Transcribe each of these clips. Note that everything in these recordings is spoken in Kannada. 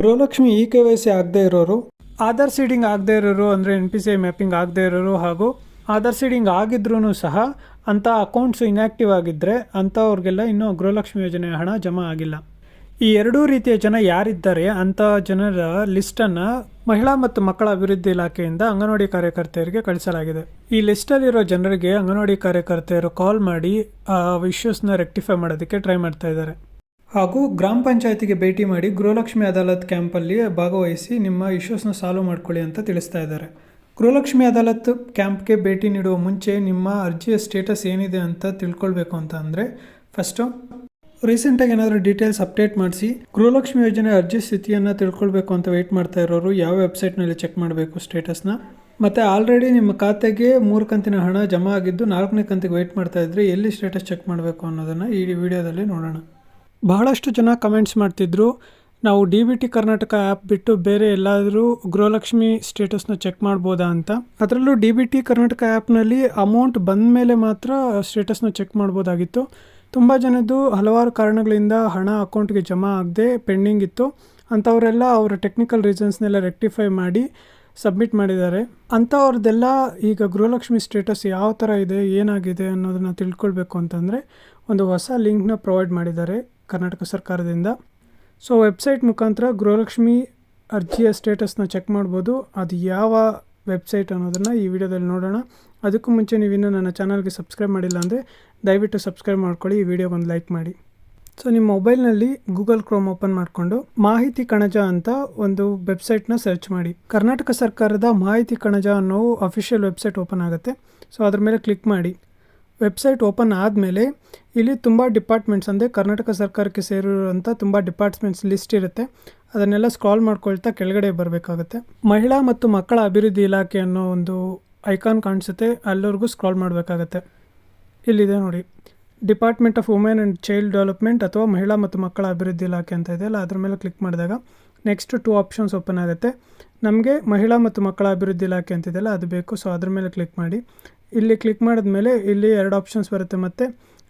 Gruhalakshmi e K Y C ಆಗದೆ ಇರೋರು, ಆಧಾರ್ ಸೀಡಿಂಗ್ ಆಗದೆ ಇರೋರು ಅಂದರೆ N P C I mapping ಆಗದೆ ಇರೋರು ಹಾಗೂ ಆಧಾರ್ ಸೀಡಿಂಗ್ ಆಗಿದ್ರೂ ಸಹ ಅಂಥ ಅಕೌಂಟ್ಸ್ ಇನ್ಯಾಕ್ಟಿವ್ ಆಗಿದ್ದರೆ ಅಂಥವ್ರಿಗೆಲ್ಲ ಇನ್ನೂ ಗೃಹಲಕ್ಷ್ಮಿ ಯೋಜನೆ ಹಣ ಜಮಾ ಆಗಿಲ್ಲ. ಈ ಎರಡೂ ರೀತಿಯ ಜನ ಯಾರಿದ್ದಾರೆ ಅಂಥ ಜನರ ಲಿಸ್ಟನ್ನು ಮಹಿಳಾ ಮತ್ತು ಮಕ್ಕಳ ಅಭಿವೃದ್ಧಿ ಇಲಾಖೆಯಿಂದ ಅಂಗನವಾಡಿ ಕಾರ್ಯಕರ್ತೆಯರಿಗೆ ಕಳಿಸಲಾಗಿದೆ. ಈ ಲಿಸ್ಟಲ್ಲಿರೋ ಜನರಿಗೆ ಅಂಗನವಾಡಿ ಕಾರ್ಯಕರ್ತೆಯರು ಕಾಲ್ ಮಾಡಿ ಆ ಇಶ್ಯೂಸ್ನ ರೆಕ್ಟಿಫೈ ಮಾಡೋದಕ್ಕೆ ಟ್ರೈ ಮಾಡ್ತಾ ಇದ್ದಾರೆ. ಹಾಗೂ ಗ್ರಾಮ ಪಂಚಾಯತಿಗೆ ಭೇಟಿ ಮಾಡಿ ಗೃಹಲಕ್ಷ್ಮಿ ಅದಾಲತ್ ಕ್ಯಾಂಪಲ್ಲಿ ಭಾಗವಹಿಸಿ ನಿಮ್ಮ ಇಶ್ಯೂಸ್ನ ಸಾಲ್ವ್ ಮಾಡ್ಕೊಳ್ಳಿ ಅಂತ ತಿಳಿಸ್ತಾ ಇದ್ದಾರೆ. ಗೃಹಲಕ್ಷ್ಮಿ ಅದಾಲತ್ ಕ್ಯಾಂಪ್ಗೆ ಭೇಟಿ ನೀಡುವ ಮುಂಚೆ ನಿಮ್ಮ ಅರ್ಜಿಯ ಸ್ಟೇಟಸ್ ಏನಿದೆ ಅಂತ ತಿಳ್ಕೊಳ್ಬೇಕು ಅಂತ ಅಂದರೆ ಫಸ್ಟು ರೀಸೆಂಟಾಗಿ ಏನಾದರೂ ಡೀಟೇಲ್ಸ್ ಅಪ್ಡೇಟ್ ಮಾಡಿಸಿ ಗೃಹಲಕ್ಷ್ಮಿ ಯೋಜನೆ ಅರ್ಜಿ ಸ್ಥಿತಿಯನ್ನು ತಿಳ್ಕೊಳ್ಬೇಕು ಅಂತ ವೆಯ್ಟ್ ಮಾಡ್ತಾ ಇರೋರು ಯಾವ ವೆಬ್ಸೈಟ್ನಲ್ಲಿ ಚೆಕ್ ಮಾಡಬೇಕು ಸ್ಟೇಟಸ್ನ? ಮತ್ತು ಆಲ್ರೆಡಿ ನಿಮ್ಮ ಖಾತೆಗೆ ಮೂರು ಕಂತಿನ ಹಣ ಜಮಾ ಆಗಿದ್ದು ನಾಲ್ಕನೇ ಕಂತಿಗೆ ವೆಯ್ಟ್ ಮಾಡ್ತಾ ಇದ್ರೆ ಎಲ್ಲಿ ಸ್ಟೇಟಸ್ ಚೆಕ್ ಮಾಡಬೇಕು ಅನ್ನೋದನ್ನು ಈ ವಿಡಿಯೋದಲ್ಲಿ ನೋಡೋಣ. ಬಹಳಷ್ಟು ಜನ ಕಮೆಂಟ್ಸ್ ಮಾಡ್ತಿದ್ರು. ನಾವು D B T Karnataka app ಬಿಟ್ಟು ಬೇರೆ ಎಲ್ಲಾದರೂ ಗೃಹಲಕ್ಷ್ಮಿ ಸ್ಟೇಟಸ್ನ ಚೆಕ್ ಮಾಡ್ಬೋದಾ ಅಂತ. ಅದರಲ್ಲೂ ಡಿ ಬಿ ಟಿ ಕರ್ನಾಟಕ ಆ್ಯಪ್ನಲ್ಲಿ ಅಮೌಂಟ್ ಬಂದ ಮೇಲೆ ಮಾತ್ರ ಸ್ಟೇಟಸ್ನ ಚೆಕ್ ಮಾಡ್ಬೋದಾಗಿತ್ತು. ತುಂಬ ಜನದ್ದು ಹಲವಾರು ಕಾರಣಗಳಿಂದ ಹಣ ಅಕೌಂಟ್ಗೆ ಜಮಾ ಆಗದೆ ಪೆಂಡಿಂಗ್ ಇತ್ತು. ಅಂಥವರೆಲ್ಲ ಅವರ ಟೆಕ್ನಿಕಲ್ ರೀಸನ್ಸ್ನೆಲ್ಲ ರೆಕ್ಟಿಫೈ ಮಾಡಿ ಸಬ್ಮಿಟ್ ಮಾಡಿದ್ದಾರೆ. ಅಂಥವ್ರದ್ದೆಲ್ಲ ಈಗ ಗೃಹಲಕ್ಷ್ಮಿ ಸ್ಟೇಟಸ್ ಯಾವ ಥರ ಇದೆ, ಏನಾಗಿದೆ ಅನ್ನೋದನ್ನು ತಿಳ್ಕೊಳ್ಬೇಕು ಅಂತಂದರೆ ಒಂದು ಹೊಸ ಲಿಂಕ್ನ ಪ್ರೊವೈಡ್ ಮಾಡಿದ್ದಾರೆ. ಕರ್ನಾಟಕ ಸರ್ಕಾರದಿಂದ. ಸೊ ವೆಬ್ಸೈಟ್ ಮುಖಾಂತರ ಗೃಹಲಕ್ಷ್ಮಿ ಅರ್ಜಿಯ ಸ್ಟೇಟಸ್ನ ಚೆಕ್ ಮಾಡ್ಬೋದು. ಅದು ಯಾವ ವೆಬ್ಸೈಟ್ ಅನ್ನೋದನ್ನು ಈ ವಿಡಿಯೋದಲ್ಲಿ ನೋಡೋಣ. ಅದಕ್ಕೂ ಮುಂಚೆ ನೀವಿನ್ನೂ ನನ್ನ ಚಾನಲ್ಗೆ ಸಬ್ಸ್ಕ್ರೈಬ್ ಮಾಡಿಲ್ಲ ಅಂದರೆ ದಯವಿಟ್ಟು ಸಬ್ಸ್ಕ್ರೈಬ್ ಮಾಡ್ಕೊಳ್ಳಿ, ಈ ವಿಡಿಯೋಗೆ ಒಂದು ಲೈಕ್ ಮಾಡಿ. ಸೊ ನಿಮ್ಮ ಮೊಬೈಲ್ನಲ್ಲಿ ಗೂಗಲ್ ಕ್ರೋಮ್ ಓಪನ್ ಮಾಡಿಕೊಂಡು ಮಾಹಿತಿ ಕಣಜ ಅಂತ ಒಂದು ವೆಬ್ಸೈಟ್ನ ಸರ್ಚ್ ಮಾಡಿ. ಕರ್ನಾಟಕ ಸರ್ಕಾರದ ಮಾಹಿತಿ ಕಣಜ ಅನ್ನೋ ಅಫಿಷಿಯಲ್ ವೆಬ್ಸೈಟ್ ಓಪನ್ ಆಗುತ್ತೆ. ಸೊ ಅದ್ರ ಮೇಲೆ ಕ್ಲಿಕ್ ಮಾಡಿ. ವೆಬ್ಸೈಟ್ ಓಪನ್ ಆದಮೇಲೆ ಇಲ್ಲಿ ತುಂಬ ಡಿಪಾರ್ಟ್ಮೆಂಟ್ಸ್ ಅಂದರೆ ಕರ್ನಾಟಕ ಸರ್ಕಾರಕ್ಕೆ ಸೇರಿರುವಂಥ ತುಂಬ ಡಿಪಾರ್ಟ್ಮೆಂಟ್ಸ್ ಲಿಸ್ಟ್ ಇರುತ್ತೆ. ಅದನ್ನೆಲ್ಲ ಸ್ಕ್ರಾಲ್ ಮಾಡ್ಕೊಳ್ತಾ ಕೆಳಗಡೆ ಬರಬೇಕಾಗುತ್ತೆ. ಮಹಿಳಾ ಮತ್ತು ಮಕ್ಕಳ ಅಭಿವೃದ್ಧಿ ಇಲಾಖೆ ಅನ್ನೋ ಒಂದು ಐಕಾನ್ ಕಾಣಿಸುತ್ತೆ. ಅಲ್ಲಿವರೆಗೂ ಸ್ಕ್ರಾಲ್ ಮಾಡಬೇಕಾಗತ್ತೆ. ಇಲ್ಲಿದೆ ನೋಡಿ. Department of women and child development ಅಥವಾ ಮಹಿಳಾ ಮತ್ತು ಮಕ್ಕಳ ಅಭಿವೃದ್ಧಿ ಇಲಾಖೆ ಅಂತ ಇದೆ. ಅಲ್ಲ ಅದ್ರ ಮೇಲೆ ಕ್ಲಿಕ್ ಮಾಡಿದಾಗ ನೆಕ್ಸ್ಟ್ ಟೂ ಆಪ್ಷನ್ಸ್ ಓಪನ್ ಆಗುತ್ತೆ. ನಮಗೆ ಮಹಿಳಾ ಮತ್ತು ಮಕ್ಕಳ ಅಭಿವೃದ್ಧಿ ಇಲಾಖೆ ಅಂತಿದೆಯಲ್ಲ ಅದು ಬೇಕು. ಸೊ ಅದ್ರ ಮೇಲೆ ಕ್ಲಿಕ್ ಮಾಡಿ. ಇಲ್ಲಿ ಕ್ಲಿಕ್ ಮಾಡಿದ ಮೇಲೆ ಇಲ್ಲಿ ಎರಡು ಆಪ್ಷನ್ಸ್ ಬರುತ್ತೆ ಮತ್ತು.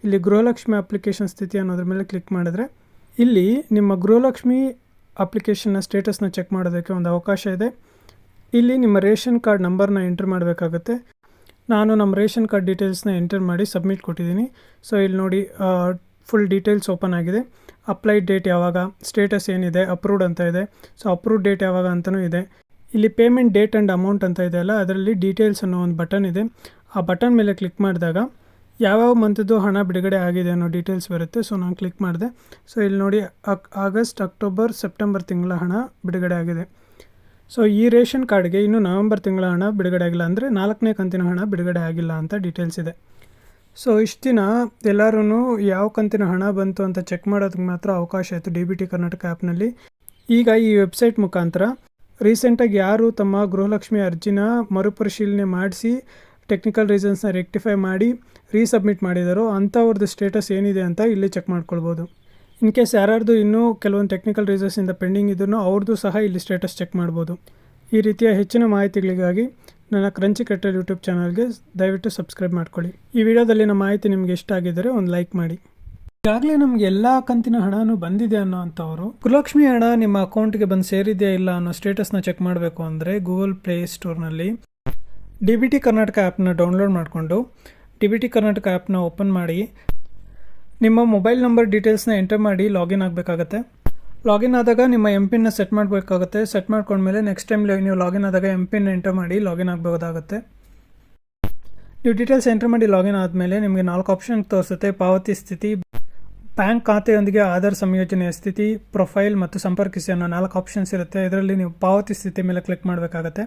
ಇಲ್ಲಿ ಗೃಹಲಕ್ಷ್ಮಿ ಅಪ್ಲಿಕೇಶನ್ ಸ್ಥಿತಿ ಅನ್ನೋದ್ರ ಮೇಲೆ ಕ್ಲಿಕ್ ಮಾಡಿದ್ರೆ, ಇಲ್ಲಿ ನಿಮ್ಮ ಗೃಹಲಕ್ಷ್ಮಿ ಅಪ್ಲಿಕೇಶನ್ನ ಸ್ಟೇಟಸ್ನ ಚೆಕ್ ಮಾಡೋದಕ್ಕೆ ಒಂದು ಅವಕಾಶ ಇದೆ. ಇಲ್ಲಿ ನಿಮ್ಮ ರೇಷನ್ ಕಾರ್ಡ್ ನಂಬರ್ನ ಎಂಟ್ರ್ ಮಾಡಬೇಕಾಗುತ್ತೆ. ನಾನು ನಮ್ಮ ರೇಷನ್ ಕಾರ್ಡ್ ಡೀಟೇಲ್ಸ್ನ ಎಂಟರ್ ಮಾಡಿ ಸಬ್ಮಿಟ್ ಕೊಟ್ಟಿದ್ದೀನಿ. ಸೊ ಇಲ್ಲಿ ನೋಡಿ ಫುಲ್ ಡೀಟೇಲ್ಸ್ ಓಪನ್ ಆಗಿದೆ. ಅಪ್ಲೈಡ್ ಡೇಟ್ ಯಾವಾಗ ಸ್ಟೇಟಸ್ ಏನಿದೆ ಅಪ್ರೂವ್ಡ್ ಅಂತ ಇದೆ. ಸೊ ಅಪ್ರೂವ್ಡ್ ಡೇಟ್ ಯಾವಾಗ ಅಂತಲೂ ಇದೆ. ಇಲ್ಲಿ ಪೇಮೆಂಟ್ ಡೇಟ್ ಆ್ಯಂಡ್ ಅಮೌಂಟ್ ಅಂತ ಇದೆಯಲ್ಲ ಅದರಲ್ಲಿ ಡೀಟೇಲ್ಸ್ ಅನ್ನೋ ಒಂದು ಬಟನ್ ಇದೆ. ಆ ಬಟನ್ ಮೇಲೆ ಕ್ಲಿಕ್ ಮಾಡಿದಾಗ ಯಾವ್ಯಾವ ಮಂತದ್ದು ಹಣ ಬಿಡುಗಡೆ ಆಗಿದೆ ಅನ್ನೋ ಡೀಟೇಲ್ಸ್ ಬರುತ್ತೆ. ಸೊ, ನಾನು ಕ್ಲಿಕ್ ಮಾಡಿದೆ. ಸೊ, ಇಲ್ಲಿ ನೋಡಿ, ಅಕ್, ಆಗಸ್ಟ್, ಅಕ್ಟೋಬರ್, ಸೆಪ್ಟೆಂಬರ್ ತಿಂಗಳ ಹಣ ಬಿಡುಗಡೆ ಆಗಿದೆ. ಸೊ, ಈ ರೇಷನ್ ಕಾರ್ಡ್ಗೆ ಇನ್ನೂ ನವೆಂಬರ್ ತಿಂಗಳ ಹಣ ಬಿಡುಗಡೆ ಆಗಿಲ್ಲ ಅಂದರೆ ನಾಲ್ಕನೇ ಕಂತಿನ ಹಣ ಬಿಡುಗಡೆ ಆಗಿಲ್ಲ ಅಂತ ಡೀಟೇಲ್ಸ್ ಇದೆ. ಸೊ, ಇಷ್ಟು ದಿನ ಎಲ್ಲರೂ ಯಾವ ಕಂತಿನ ಹಣ ಬಂತು ಅಂತ ಚೆಕ್ ಮಾಡೋದಕ್ಕೆ ಮಾತ್ರ ಅವಕಾಶ ಇತ್ತು ಡಿ ಬಿ ಟಿ ಕರ್ನಾಟಕ ಆ್ಯಪ್ನಲ್ಲಿ. ಈಗ ಈ ವೆಬ್ಸೈಟ್ ಮುಖಾಂತರ ರೀಸೆಂಟಾಗಿ ಯಾರು ತಮ್ಮ ಗೃಹಲಕ್ಷ್ಮಿ ಅರ್ಜಿನ ಮರುಪರಿಶೀಲನೆ ಮಾಡಿಸಿ ಟೆಕ್ನಿಕಲ್ ರೀಸನ್ಸ್ನ ರೆಕ್ಟಿಫೈ ಮಾಡಿ ರೀಸಬ್ಮಿಟ್ ಮಾಡಿದಾರೋ. ಅಂಥವ್ರದ್ದು ಸ್ಟೇಟಸ್ ಏನಿದೆ ಅಂತ ಇಲ್ಲಿ ಚೆಕ್ ಮಾಡ್ಕೊಳ್ಬೋದು. ಇನ್ ಕೇಸ್ ಯಾರ್ಯಾರ್ದು ಇನ್ನೂ ಕೆಲವೊಂದು ಟೆಕ್ನಿಕಲ್ ರೀಸನ್ಸಿಂದ ಪೆಂಡಿಂಗ್ ಇದ್ರೂ ಅವ್ರದ್ದು ಸಹ ಇಲ್ಲಿ ಸ್ಟೇಟಸ್ ಚೆಕ್ ಮಾಡ್ಬೋದು. ಈ ರೀತಿಯ ಹೆಚ್ಚಿನ ಮಾಹಿತಿಗಳಿಗಾಗಿ ನನ್ನ ಕ್ರಂಚಿ ಕಟ್ಟಲ್ ಯೂಟ್ಯೂಬ್ ಚಾನಲ್ಗೆ ದಯವಿಟ್ಟು ಸಬ್ಸ್ಕ್ರೈಬ್ ಮಾಡ್ಕೊಳ್ಳಿ. ಈ ವಿಡಿಯೋದಲ್ಲಿನ ಮಾಹಿತಿ ನಿಮಗೆ ಇಷ್ಟ ಆಗಿದ್ದರೆ ಒಂದು ಲೈಕ್ ಮಾಡಿ. ಈಗಾಗಲೇ ನಮಗೆ ಎಲ್ಲ ಕಂತಿನ ಹಣನೂ ಬಂದಿದೆ ಅನ್ನೋ ಅಂಥವ್ರು ಗೃಹಲಕ್ಷ್ಮಿ ಹಣ ನಿಮ್ಮ ಅಕೌಂಟ್ಗೆ ಬಂದು ಸೇರಿದೆಯಾ ಇಲ್ಲ ಅನ್ನೋ ಸ್ಟೇಟಸ್ನ ಚೆಕ್ ಮಾಡಬೇಕು ಅಂದರೆ ಗೂಗಲ್ ಪ್ಲೇ ಸ್ಟೋರ್ನಲ್ಲಿ ಡಿ ಬಿ ಟಿ ಕರ್ನಾಟಕ ಆ್ಯಪ್ನ ಡೌನ್ಲೋಡ್ ಮಾಡಿಕೊಂಡು ಡಿ ಬಿ ಟಿ ಕರ್ನಾಟಕ ಆ್ಯಪ್ನ ಓಪನ್ ಮಾಡಿ. ನಿಮ್ಮ ಮೊಬೈಲ್ ನಂಬರ್ ಡೀಟೇಲ್ಸ್ನ ಎಂಟರ್ ಮಾಡಿ ಲಾಗಿನ್ ಆಗಬೇಕಾಗತ್ತೆ. ಲಾಗಿನ್ ಆದಾಗ ನಿಮ್ಮ ಎಂ ಪಿನ್ನ ಸೆಟ್ ಮಾಡಬೇಕಾಗುತ್ತೆ. ಸೆಟ್ ಮಾಡ್ಕೊಂಡ್ಮೇಲೆ ನೆಕ್ಸ್ಟ್ ಟೈಮ್ ನೀವು ಲಾಗಿನ್ ಆದಾಗ ಎಂ ಪಿನ್ ಎಂಟರ್ ಮಾಡಿ ಲಾಗಿನ್ ಆಗಬಹುದಾಗುತ್ತೆ ನೀವು ಡೀಟೇಲ್ಸ್ ಎಂಟರ್ ಮಾಡಿ ಲಾಗಿನ್ ಆದಮೇಲೆ ನಿಮಗೆ ನಾಲ್ಕು ಆಪ್ಷನ್ ತೋರಿಸುತ್ತೆ. ಪಾವತಿ ಸ್ಥಿತಿ, ಬ್ಯಾಂಕ್ ಖಾತೆಯೊಂದಿಗೆ ಆಧಾರ್ ಸಂಯೋಜನೆಯ ಸ್ಥಿತಿ, ಪ್ರೊಫೈಲ್ ಮತ್ತು ಸಂಪರ್ಕಿಸಿ ಅನ್ನೋ ನಾಲ್ಕು ಆಪ್ಷನ್ಸ್ ಇರುತ್ತೆ. ಇದರಲ್ಲಿ ನೀವು ಪಾವತಿ ಸ್ಥಿತಿ ಮೇಲೆ ಕ್ಲಿಕ್ ಮಾಡಬೇಕಾಗತ್ತೆ.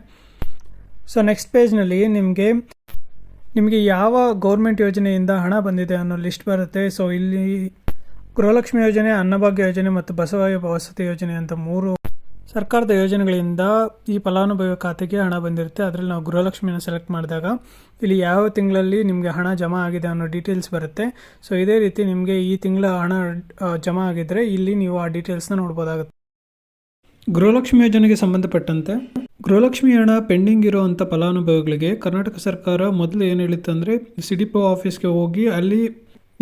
ಸೊ ನೆಕ್ಸ್ಟ್ ಪೇಜ್ನಲ್ಲಿ ನಿಮಗೆ ನಿಮಗೆ ಯಾವ ಗೌರ್ಮೆಂಟ್ ಯೋಜನೆಯಿಂದ ಹಣ ಬಂದಿದೆ ಅನ್ನೋ ಲಿಸ್ಟ್ ಬರುತ್ತೆ. ಸೊ ಇಲ್ಲಿ ಗೃಹಲಕ್ಷ್ಮಿ ಯೋಜನೆ, ಅನ್ನಭಾಗ್ಯ ಯೋಜನೆ ಮತ್ತು ಬಸವಯ್ಯ ವಸತಿ ಯೋಜನೆ ಅಂತ ಮೂರು ಸರ್ಕಾರದ ಯೋಜನೆಗಳಿಂದ ಈ ಫಲಾನುಭವಿ ಖಾತೆಗೆ ಹಣ ಬಂದಿರುತ್ತೆ. ಅದರಲ್ಲಿ ನಾವು ಗೃಹಲಕ್ಷ್ಮಿಯನ್ನು ಸೆಲೆಕ್ಟ್ ಮಾಡಿದಾಗ ಇಲ್ಲಿ ಯಾವ ತಿಂಗಳಲ್ಲಿ ನಿಮಗೆ ಹಣ ಜಮಾ ಆಗಿದೆ ಅನ್ನೋ ಡೀಟೇಲ್ಸ್ ಬರುತ್ತೆ. ಸೊ ಇದೇ ರೀತಿ ನಿಮಗೆ ಈ ತಿಂಗಳ ಹಣ ಜಮಾ ಆಗಿದ್ದರೆ ಇಲ್ಲಿ ನೀವು ಆ ಡೀಟೇಲ್ಸ್ನ ನೋಡ್ಬೋದಾಗುತ್ತೆ. ಗೃಹಲಕ್ಷ್ಮಿ ಯೋಜನೆಗೆ ಸಂಬಂಧಪಟ್ಟಂತೆ ಗೃಹಲಕ್ಷ್ಮಿ ಹಣ ಪೆಂಡಿಂಗ್ ಇರುವಂಥ ಫಲಾನುಭವಿಗಳಿಗೆ ಕರ್ನಾಟಕ ಸರ್ಕಾರ ಮೊದಲು ಏನು ಹೇಳಿತ್ತಂದರೆ ಸಿ ಡಿ ಪಿ ಆಫೀಸ್ಗೆ ಹೋಗಿ ಅಲ್ಲಿ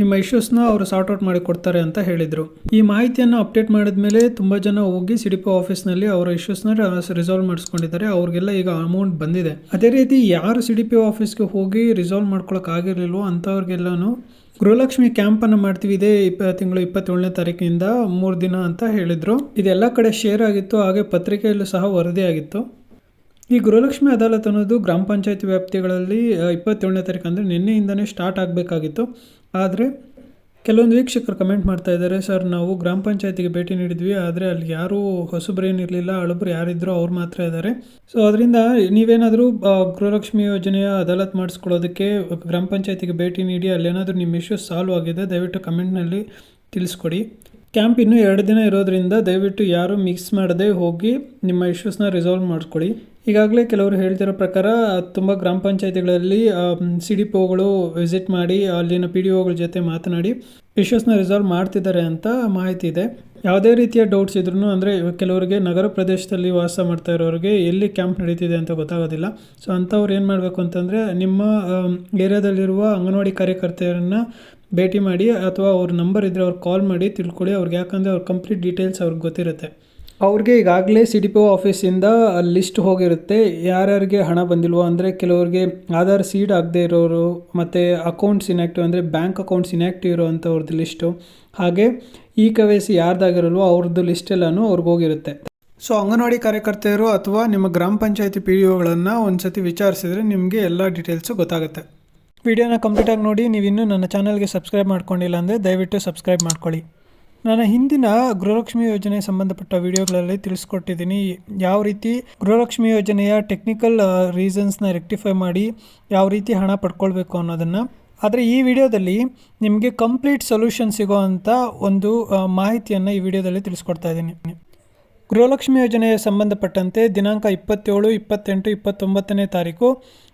ನಿಮ್ಮ ಇಶ್ಯೂಸ್ನ ಅವರು ಸಾರ್ಟ್ ಔಟ್ ಮಾಡಿ ಕೊಡ್ತಾರೆ ಅಂತ ಹೇಳಿದರು. ಈ ಮಾಹಿತಿಯನ್ನು ಅಪ್ಡೇಟ್ ಮಾಡಿದ ಮೇಲೆ ತುಂಬ ಜನ ಹೋಗಿ ಸಿ ಡಿ ಪಿ ಆಫೀಸ್ನಲ್ಲಿ ಅವರ ಇಶ್ಯೂಸ್ನ ರಿಸಾಲ್ವ್ ಮಾಡಿಸ್ಕೊಂಡಿದ್ದಾರೆ. ಅವ್ರಿಗೆಲ್ಲ ಈಗ ಅಮೌಂಟ್ ಬಂದಿದೆ. ಅದೇ ರೀತಿ ಯಾರು ಸಿ ಡಿ ಪಿ ಆಫೀಸ್ಗೆ ಹೋಗಿ ರಿಸಾಲ್ವ್ ಮಾಡ್ಕೊಳಕ್ಕೆ ಆಗಿರಲಿಲ್ವೋ ಅಂಥವ್ರಿಗೆಲ್ಲನೂ ಗೃಹಲಕ್ಷ್ಮಿ ಕ್ಯಾಂಪನ್ನು ಮಾಡ್ತೀವಿ ಇದೇ ಇಪ್ಪ, ತಿಂಗಳು ಇಪ್ಪತ್ತೇಳನೇ ತಾರೀಕಿನಿಂದ ಮೂರು ದಿನ ಅಂತ ಹೇಳಿದರು. ಇದೆಲ್ಲ ಕಡೆ ಶೇರ್ ಆಗಿತ್ತು, ಹಾಗೆ ಪತ್ರಿಕೆಯಲ್ಲೂ ಸಹ ವರದಿ ಆಗಿತ್ತು. ಈ ಗೃಹಲಕ್ಷ್ಮಿ ಅದಾಲತ್ ಅನ್ನೋದು ಗ್ರಾಮ ಪಂಚಾಯತ್ ವ್ಯಾಪ್ತಿಗಳಲ್ಲಿ ಇಪ್ಪತ್ತೇಳನೇ ತಾರೀಕು ಅಂದರೆ ನಿನ್ನೆಯಿಂದನೇ ಸ್ಟಾರ್ಟ್ ಆಗಬೇಕಾಗಿತ್ತು. ಆದರೆ ಕೆಲವೊಂದು ವೀಕ್ಷಕರು ಕಮೆಂಟ್ ಮಾಡ್ತಾ ಇದ್ದಾರೆ, ಸರ್, ನಾವು ಗ್ರಾಮ ಪಂಚಾಯತಿಗೆ ಭೇಟಿ ನೀಡಿದ್ವಿ, ಆದರೆ ಅಲ್ಲಿ ಯಾರೂ ಹೊಸಬ್ರೇನಿರಲಿಲ್ಲ ಅಳಬ್ರು ಯಾರಿದ್ರು ಅವ್ರು ಮಾತ್ರ ಇದ್ದಾರೆ ಸೊ ಅದರಿಂದ ನೀವೇನಾದರೂ ಗೃಹಲಕ್ಷ್ಮಿ ಯೋಜನೆಯ ಅದಾಲತ್ ಮಾಡಿಸ್ಕೊಳ್ಳೋದಕ್ಕೆ ಗ್ರಾಮ ಪಂಚಾಯತಿಗೆ ಭೇಟಿ ನೀಡಿ, ಅಲ್ಲೇನಾದರೂ ನಿಮ್ಮ ಇಶ್ಯೂಸ್ ಸಾಲ್ವ್ ಆಗಿದೆ, ದಯವಿಟ್ಟು ಕಮೆಂಟ್ನಲ್ಲಿ ತಿಳಿಸ್ಕೊಡಿ. ಕ್ಯಾಂಪ್ ಇನ್ನೂ ಎರಡು ದಿನ ಇರೋದ್ರಿಂದ ದಯವಿಟ್ಟು ಯಾರೂ ಮಿಕ್ಸ್ ಮಾಡದೆ ಹೋಗಿ ನಿಮ್ಮ ಇಶ್ಯೂಸ್ನ ರಿಸಾಲ್ವ್ ಮಾಡ್ಕೊಳ್ಳಿ. ಈಗಾಗಲೇ ಕೆಲವರು ಹೇಳ್ತಿರೋ ಪ್ರಕಾರ, ತುಂಬ ಗ್ರಾಮ ಪಂಚಾಯತಿಗಳಲ್ಲಿ ಸಿ ಡಿ ಪಿ ಒಗಳು ವಿಸಿಟ್ ಮಾಡಿ, ಅಲ್ಲಿನ ಪಿ ಡಿ ಒಗಳ ಜೊತೆ ಮಾತನಾಡಿ ಇಶ್ಯೂಸ್ನ ರಿಸಾಲ್ವ್ ಮಾಡ್ತಿದ್ದಾರೆ ಅಂತ ಮಾಹಿತಿ ಇದೆ. ಯಾವುದೇ ರೀತಿಯ ಡೌಟ್ಸ್ ಇದ್ರೂ ಅಂದರೆ, ಕೆಲವರಿಗೆ ನಗರ ಪ್ರದೇಶದಲ್ಲಿ ವಾಸ ಮಾಡ್ತಾ ಇರೋರಿಗೆ ಎಲ್ಲಿ ಕ್ಯಾಂಪ್ ನಡೀತಿದೆ ಅಂತ ಗೊತ್ತಾಗೋದಿಲ್ಲ. ಸೊ ಅಂಥವ್ರು ಏನು ಮಾಡಬೇಕು ಅಂತಂದರೆ, ನಿಮ್ಮ ಏರಿಯಾದಲ್ಲಿರುವ ಅಂಗನವಾಡಿ ಕಾರ್ಯಕರ್ತೆಯರನ್ನು ಭೇಟಿ ಮಾಡಿ, ಅಥವಾ ಅವ್ರ ನಂಬರ್ ಇದ್ದರೆ ಅವ್ರು ಕಾಲ್ ಮಾಡಿ ತಿಳ್ಕೊಳ್ಳಿ, ಅವ್ರಿಗೆ ಯಾಕಂದರೆ ಅವ್ರ ಕಂಪ್ಲೀಟ್ ಡೀಟೇಲ್ಸ್ ಅವ್ರಿಗೆ ಗೊತ್ತಿರುತ್ತೆ. ಅವ್ರಿಗೆ ಈಗಾಗಲೇ ಸಿ ಡಿ ಪಿ ಒ ಆಫೀಸಿಂದ ಲಿಸ್ಟ್ ಹೋಗಿರುತ್ತೆ. ಯಾರ್ಯಾರಿಗೆ ಹಣ ಬಂದಿಲ್ವೋ, ಅಂದರೆ ಕೆಲವ್ರಿಗೆ ಆಧಾರ್ ಸೀಡ್ ಆಗದೆ ಇರೋರು, ಮತ್ತು ಅಕೌಂಟ್ಸ್ ಇನ್ಯಾಕ್ಟಿವ್ ಅಂದರೆ ಬ್ಯಾಂಕ್ ಅಕೌಂಟ್ಸ್ ಇನ್ಯಾಕ್ಟಿವ್ ಇರೋವಂಥವ್ರದ್ದು ಲಿಸ್ಟು. ಹಾಗೆ ಈ ಕೆ ವೈ ಸಿ ಯಾರ್ದಾಗಿರಲ್ವೋ ಅವ್ರದ್ದು ಲಿಸ್ಟ್ ಎಲ್ಲನೂ ಅವ್ರಿಗೆ ಹೋಗಿರುತ್ತೆ. ಸೊ ಅಂಗನವಾಡಿ ಕಾರ್ಯಕರ್ತೆಯರು ಅಥವಾ ನಿಮ್ಮ ಗ್ರಾಮ ಪಂಚಾಯತಿ ಪಿ ಡಿ ಒಗಳನ್ನು ಒಂದು ಸತಿ ವಿಚಾರಿಸಿದ್ರೆ ನಿಮಗೆ ಎಲ್ಲ ಡೀಟೇಲ್ಸು ಗೊತ್ತಾಗುತ್ತೆ. ವಿಡಿಯೋನ ಕಂಪ್ಲೀಟಾಗಿ ನೋಡಿ ನೀವು ಇನ್ನೂ ನನ್ನ ಚಾನಲ್ಗೆ ಸಬ್ಸ್ಕ್ರೈಬ್ ಮಾಡ್ಕೊಂಡಿಲ್ಲ ಅಂದರೆ ದಯವಿಟ್ಟು ಸಬ್ಸ್ಕ್ರೈಬ್ ಮಾಡ್ಕೊಳ್ಳಿ. ನನ್ನ ಹಿಂದಿನ ಗೃಹಲಕ್ಷ್ಮಿ ಯೋಜನೆ ಸಂಬಂಧಪಟ್ಟ ವಿಡಿಯೋಗಳಲ್ಲಿ ತಿಳಿಸ್ಕೊಟ್ಟಿದ್ದೀನಿ. ಯಾವ ರೀತಿ ಗೃಹಲಕ್ಷ್ಮಿ ಯೋಜನೆಯ ಟೆಕ್ನಿಕಲ್ ರೀಸನ್ಸ್ನ ರೆಕ್ಟಿಫೈ ಮಾಡಿ ಯಾವ ರೀತಿ ಹಣ ಪಡ್ಕೊಳ್ಬೇಕು ಅನ್ನೋದನ್ನು. ಆದರೆ ಈ ವಿಡಿಯೋದಲ್ಲಿ ನಿಮಗೆ ಕಂಪ್ಲೀಟ್ ಸೊಲ್ಯೂಷನ್ ಸಿಗೋ ಅಂಥ ಒಂದು ಮಾಹಿತಿಯನ್ನು ಈ ವಿಡಿಯೋದಲ್ಲಿ ತಿಳಿಸ್ಕೊಡ್ತಾ ಇದ್ದೀನಿ. ಗೃಹಲಕ್ಷ್ಮಿ ಯೋಜನೆಗೆ ಸಂಬಂಧಪಟ್ಟಂತೆ ದಿನಾಂಕ ಇಪ್ಪತ್ತೇಳು, ಇಪ್ಪತ್ತೆಂಟು, ಇಪ್ಪತ್ತೊಂಬತ್ತನೇ ತಾರೀಕು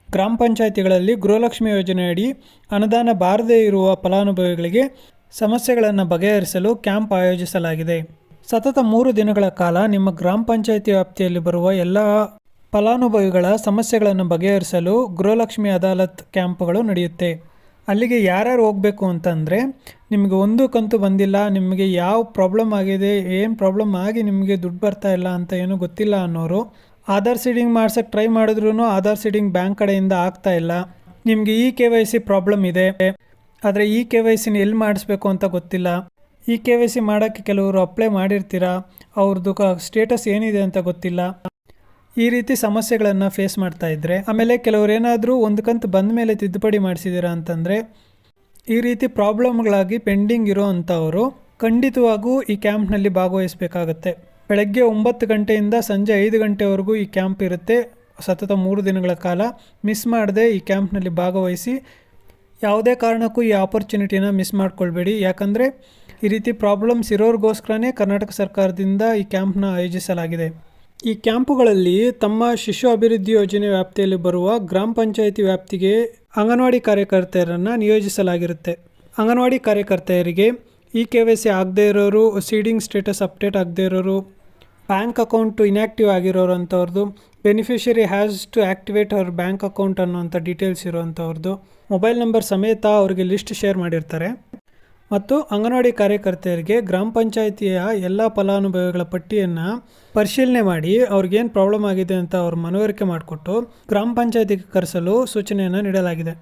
ಗ್ರಾಮ ಪಂಚಾಯಿತಿಗಳಲ್ಲಿ ಗೃಹಲಕ್ಷ್ಮಿ ಯೋಜನೆಯಡಿ ಅನುದಾನ ಬಾರದೇ ಇರುವ ಫಲಾನುಭವಿಗಳಿಗೆ ಸಮಸ್ಯೆಗಳನ್ನು ಬಗೆಹರಿಸಲು ಕ್ಯಾಂಪ್ ಆಯೋಜಿಸಲಾಗಿದೆ. ಸತತ ಮೂರು ದಿನಗಳ ಕಾಲ ನಿಮ್ಮ ಗ್ರಾಮ ಪಂಚಾಯಿತಿ ವ್ಯಾಪ್ತಿಯಲ್ಲಿ ಬರುವ ಎಲ್ಲ ಫಲಾನುಭವಿಗಳ ಸಮಸ್ಯೆಗಳನ್ನು ಬಗೆಹರಿಸಲು ಗೃಹಲಕ್ಷ್ಮಿ ಅದಾಲತ್ ಕ್ಯಾಂಪ್ಗಳು ನಡೆಯುತ್ತೆ. ಅಲ್ಲಿಗೆ ಯಾರ್ಯಾರು ಹೋಗಬೇಕು ಅಂತಂದರೆ, ನಿಮಗೆ ಒಂದು ಕಂತು ಬಂದಿಲ್ಲ, ನಿಮಗೆ ಯಾವ ಪ್ರಾಬ್ಲಮ್ ಆಗಿದೆ, ಏನು ಪ್ರಾಬ್ಲಮ್ ಆಗಿ ನಿಮಗೆ ದುಡ್ಡು ಬರ್ತಾ ಇಲ್ಲ ಅಂತ ಏನೂ ಗೊತ್ತಿಲ್ಲ ಅನ್ನೋರು, ಆಧಾರ್ ಸೀಡಿಂಗ್ ಮಾಡ್ಸೋಕ್ಕೆ ಟ್ರೈ ಮಾಡಿದ್ರೂ ಆಧಾರ್ ಸೀಡಿಂಗ್ ಬ್ಯಾಂಕ್ ಕಡೆಯಿಂದ ಆಗ್ತಾ ಇಲ್ಲ. ನಿಮಗೆ e K Y C problem ಇದೆ. ಆದರೆ ಈ ಕೆ ವೈ ಸಿನ ಎಲ್ಲಿ ಮಾಡಿಸ್ಬೇಕು ಅಂತ ಗೊತ್ತಿಲ್ಲ. ಈ ಕೆ ವೈ ಸಿ ಮಾಡೋಕ್ಕೆ ಕೆಲವರು ಅಪ್ಲೈ ಮಾಡಿರ್ತೀರಾ? ಅವ್ರದ್ದು ಸ್ಟೇಟಸ್ ಏನಿದೆ ಅಂತ ಗೊತ್ತಿಲ್ಲ. ಈ ರೀತಿ ಸಮಸ್ಯೆಗಳನ್ನು ಫೇಸ್ ಮಾಡ್ತಾ ಇದ್ದರೆ ಆಮೇಲೆ ಕೆಲವರು ಏನಾದರೂ ಒಂದು ಕಂತು ಬಂದ ಮೇಲೆ ತಿದ್ದುಪಡಿ ಮಾಡಿಸಿದ್ದೀರಾ ಅಂತಂದರೆ, ಈ ರೀತಿ ಪ್ರಾಬ್ಲಮ್ಗಳಾಗಿ ಪೆಂಡಿಂಗ್ ಇರೋ ಅಂಥವರು ಖಂಡಿತವಾಗೂ ಈ ಕ್ಯಾಂಪ್ನಲ್ಲಿ ಭಾಗವಹಿಸಬೇಕಾಗತ್ತೆ. ಬೆಳಗ್ಗೆ ಒಂಬತ್ತು ಗಂಟೆಯಿಂದ ಸಂಜೆ ಐದು ಗಂಟೆವರೆಗೂ ಈ ಕ್ಯಾಂಪ್ ಇರುತ್ತೆ. ಸತತ ಮೂರು ದಿನಗಳ ಕಾಲ ಮಿಸ್ ಮಾಡದೆ ಈ ಕ್ಯಾಂಪ್ನಲ್ಲಿ ಭಾಗವಹಿಸಿ ಯಾವುದೇ ಕಾರಣಕ್ಕೂ ಈ ಆಪರ್ಚುನಿಟಿನ ಮಿಸ್ ಮಾಡ್ಕೊಳ್ಬೇಡಿ. ಯಾಕಂದರೆ ಈ ರೀತಿ ಪ್ರಾಬ್ಲಮ್ಸ್ ಇರೋರಿಗೋಸ್ಕರನೇ ಕರ್ನಾಟಕ ಸರ್ಕಾರದಿಂದ ಈ ಕ್ಯಾಂಪ್ನ ಆಯೋಜಿಸಲಾಗಿದೆ. ಈ ಕ್ಯಾಂಪುಗಳಲ್ಲಿ ತಮ್ಮ ಶಿಶು ಅಭಿವೃದ್ಧಿ ಯೋಜನೆ ವ್ಯಾಪ್ತಿಯಲ್ಲಿ ಬರುವ ಗ್ರಾಮ ಪಂಚಾಯಿತಿ ವ್ಯಾಪ್ತಿಗೆ ಅಂಗನವಾಡಿ ಕಾರ್ಯಕರ್ತೆಯರನ್ನು ನಿಯೋಜಿಸಲಾಗಿರುತ್ತೆ. ಅಂಗನವಾಡಿ ಕಾರ್ಯಕರ್ತೆಯರಿಗೆ ಇ ಕೆ ವೈ ಸಿ ಆಗದೇ ಇರೋರು ಸೀಡಿಂಗ್ ಸ್ಟೇಟಸ್ ಅಪ್ಡೇಟ್ ಆಗದೇ ಇರೋರು ಬ್ಯಾಂಕ್ ಅಕೌಂಟು ಇನ್ಯಾಕ್ಟಿವ್ ಆಗಿರೋರಂಥವ್ರದ್ದು ಬೆನಿಫಿಷರಿ ಹ್ಯಾಸ್ ಟು ಆ್ಯಕ್ಟಿವೇಟ್ ಅವ್ರ ಬ್ಯಾಂಕ್ ಅಕೌಂಟ್ ಅನ್ನೋಂಥ ಡೀಟೇಲ್ಸ್ ಇರೋವಂಥವ್ರದ್ದು ಮೊಬೈಲ್ ನಂಬರ್ ಸಮೇತ ಅವರಿಗೆ ಲಿಸ್ಟ್ ಶೇರ್ ಮಾಡಿರ್ತಾರೆ. ಮತ್ತು ಅಂಗನವಾಡಿ ಕಾರ್ಯಕರ್ತೆಯರಿಗೆ ಗ್ರಾಮ ಪಂಚಾಯಿತಿಯ ಎಲ್ಲ ಫಲಾನುಭವಿಗಳ ಪಟ್ಟಿಯನ್ನು ಪರಿಶೀಲನೆ ಮಾಡಿ ಅವ್ರಿಗೇನು ಪ್ರಾಬ್ಲಮ್ ಆಗಿದೆ ಅಂತ ಅವ್ರು ಮನವರಿಕೆ ಮಾಡಿಕೊಟ್ಟು ಗ್ರಾಮ ಪಂಚಾಯಿತಿಗೆ ಕರೆಸಲು ಸೂಚನೆಯನ್ನು ನೀಡಲಾಗಿದೆ.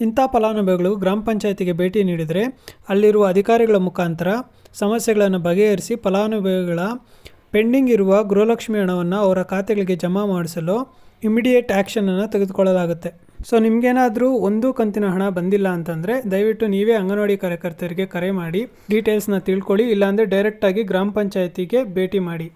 ಇಂಥ ಫಲಾನುಭವಿಗಳು ಗ್ರಾಮ ಪಂಚಾಯಿತಿಗೆ ಭೇಟಿ ನೀಡಿದರೆ ಅಲ್ಲಿರುವ ಅಧಿಕಾರಿಗಳ ಮುಖಾಂತರ ಸಮಸ್ಯೆಗಳನ್ನು ಬಗೆಹರಿಸಿ ಫಲಾನುಭವಿಗಳ ಪೆಂಡಿಂಗ್ ಇರುವ ಗೃಹಲಕ್ಷ್ಮಿ ಹಣವನ್ನು ಅವರ ಖಾತೆಗಳಿಗೆ ಜಮಾ ಮಾಡಿಸಲು ಇಮಿಡಿಯೇಟ್ ಆ್ಯಕ್ಷನನ್ನು ತೆಗೆದುಕೊಳ್ಳಲಾಗುತ್ತೆ. ಸೊ ನಿಮಗೇನಾದರೂ ಒಂದು ಕಂತಿನ ಹಣ ಬಂದಿಲ್ಲ ಅಂತಂದರೆ ದಯವಿಟ್ಟು ನೀವೇ ಅಂಗನವಾಡಿ ಕಾರ್ಯಕರ್ತರಿಗೆ ಕರೆ ಮಾಡಿ ಡೀಟೇಲ್ಸ್ನ ತಿಳ್ಕೊಳ್ಳಿ, ಇಲ್ಲಾಂದರೆ ಡೈರೆಕ್ಟಾಗಿ ಗ್ರಾಮ ಪಂಚಾಯತಿಗೆ ಭೇಟಿ ಮಾಡಿ.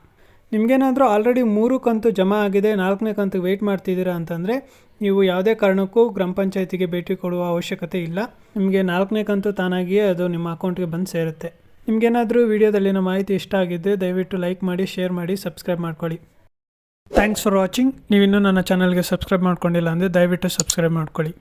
ನಿಮಗೇನಾದರೂ ಆಲ್ರೆಡಿ ಮೂರು ಕಂತು ಜಮಾ ಆಗಿದೆ, ನಾಲ್ಕನೇ ಕಂತು ವೆಯ್ಟ್ ಮಾಡ್ತಿದ್ದೀರಾ ಅಂತಂದರೆ ನೀವು ಯಾವುದೇ ಕಾರಣಕ್ಕೂ ಗ್ರಾಮ ಪಂಚಾಯತಿಗೆ ಭೇಟಿ ಕೊಡುವ ಅವಶ್ಯಕತೆ ಇಲ್ಲ. ನಿಮಗೆ ನಾಲ್ಕನೇ ಕಂತು ತಾನಾಗಿಯೇ ಅದು ನಿಮ್ಮ ಅಕೌಂಟ್ಗೆ ಬಂದು ಸೇರುತ್ತೆ. ನಿಮಗೇನಾದರೂ ವಿಡಿಯೋದಲ್ಲಿನ ಮಾಹಿತಿ ಇಷ್ಟ ಆಗಿದ್ದರೆ ದಯವಿಟ್ಟು ಲೈಕ್ ಮಾಡಿ, ಶೇರ್ ಮಾಡಿ, ಸಬ್ಸ್ಕ್ರೈಬ್ ಮಾಡ್ಕೊಳ್ಳಿ. ಥ್ಯಾಂಕ್ಸ್ ಫಾರ್ ವಾಚಿಂಗ್ ನೀವಿನ್ನೂ ನನ್ನ ಚಾನಲ್ಗೆ ಸಬ್ಸ್ಕ್ರೈಬ್ ಮಾಡ್ಕೊಂಡಿಲ್ಲ ಅಂದರೆ ದಯವಿಟ್ಟು ಸಬ್ಸ್ಕ್ರೈಬ್ ಮಾಡ್ಕೊಳ್ಳಿ.